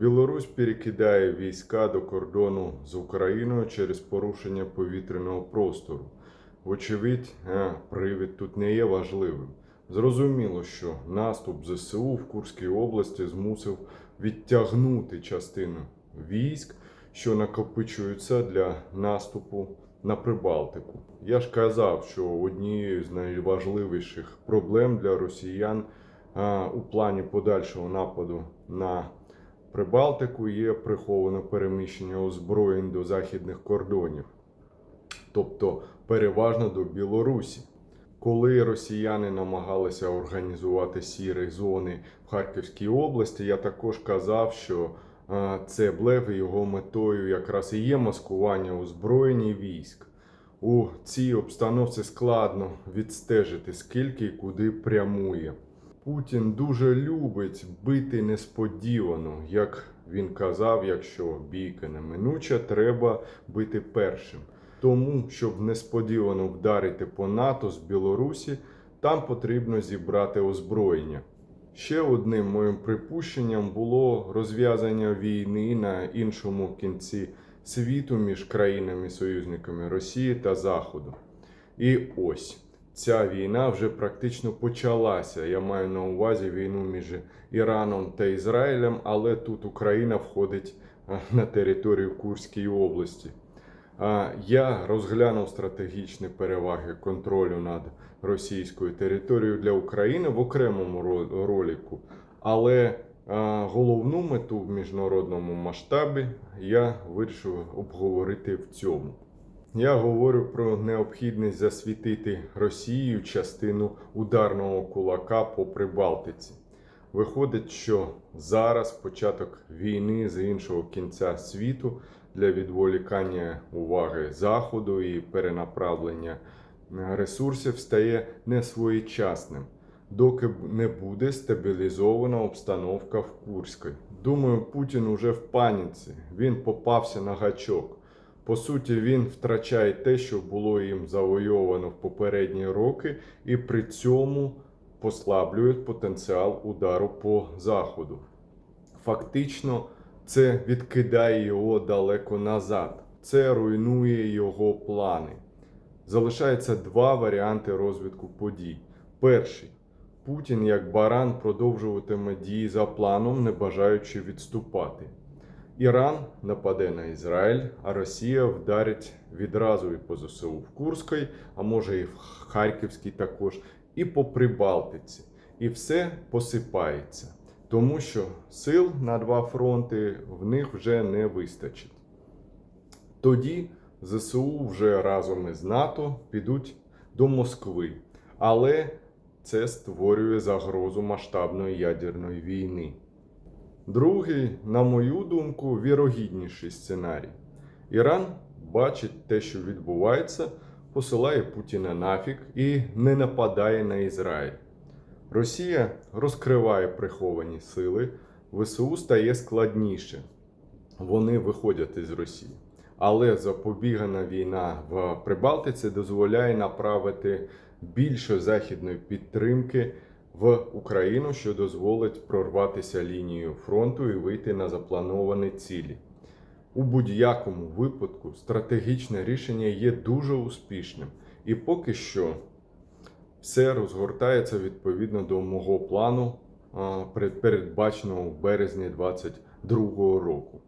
Білорусь перекидає війська до кордону з Україною через порушення повітряного простору. Вочевидь, е, привід тут не є важливим. Зрозуміло, що наступ ЗСУ в Курській області змусив відтягнути частину військ, що накопичуються для наступу на Прибалтику. Я ж казав, що однією з найважливіших проблем для росіян у плані подальшого нападу на Прибалтику є приховане переміщення озброєнь до західних кордонів, тобто переважно до Білорусі. Коли росіяни намагалися організувати сірі зони в Харківській області, я також казав, що це блеф і його метою якраз і є маскування озброєння військ. У цій обстановці складно відстежити, скільки і куди прямує. Путін дуже любить бити несподівано, як він казав, якщо бійка неминуча, треба бити першим. Тому, щоб несподівано вдарити по НАТО з Білорусі, там потрібно зібрати озброєння. Ще одним моїм припущенням було розв'язання війни на іншому кінці світу між країнами-союзниками Росії та Заходу. І ось ця війна вже практично почалася. Я маю на увазі війну між Іраном та Ізраїлем, але тут Україна входить на територію Курської області. Я розглянув стратегічні переваги контролю над російською територією для України в окремому ро- ролику, але головну мету в міжнародному масштабі я вирішив обговорити в цьому. Я говорю про необхідність засвітити Росію частину ударного кулака по Прибалтиці. Виходить, що зараз початок війни з іншого кінця світу для відволікання уваги Заходу і перенаправлення ресурсів стає несвоєчасним, доки не буде стабілізована обстановка в Курську. Думаю, Путін уже в паніці. Він попався на гачок. По суті, він втрачає те, що було їм завойовано в попередні роки, і при цьому послаблює потенціал удару по заходу. Фактично, це відкидає його далеко назад. Це руйнує його плани. Залишається два варіанти розвитку подій. Перший Путін як баран продовжуватиме дії за планом, не бажаючи відступати. Іран нападе на Ізраїль, а Росія вдарить відразу і по ЗСУ в Курській, а може і в Харківській також, і по Прибалтиці. І все посипається, тому що сил на два фронти в них вже не вистачить. Тоді ЗСУ вже разом із НАТО підуть до Москви, але це створює загрозу масштабної ядерної війни. Другий, на мою думку, вірогідніший сценарій. Іран бачить те, що відбувається, посилає Путіна нафік і не нападає на Ізраїль. Росія розкриває приховані сили, ВСУ стає складніше. Вони виходять із Росії. Але запобігана війна в Прибалтиці дозволяє направити більше західної підтримки в Україну, що дозволить прорватися лінією фронту і вийти на заплановані цілі. У будь-якому випадку стратегічне рішення є дуже успішним, і поки що все розгортається відповідно до мого плану, передбаченого в березні 2022 року.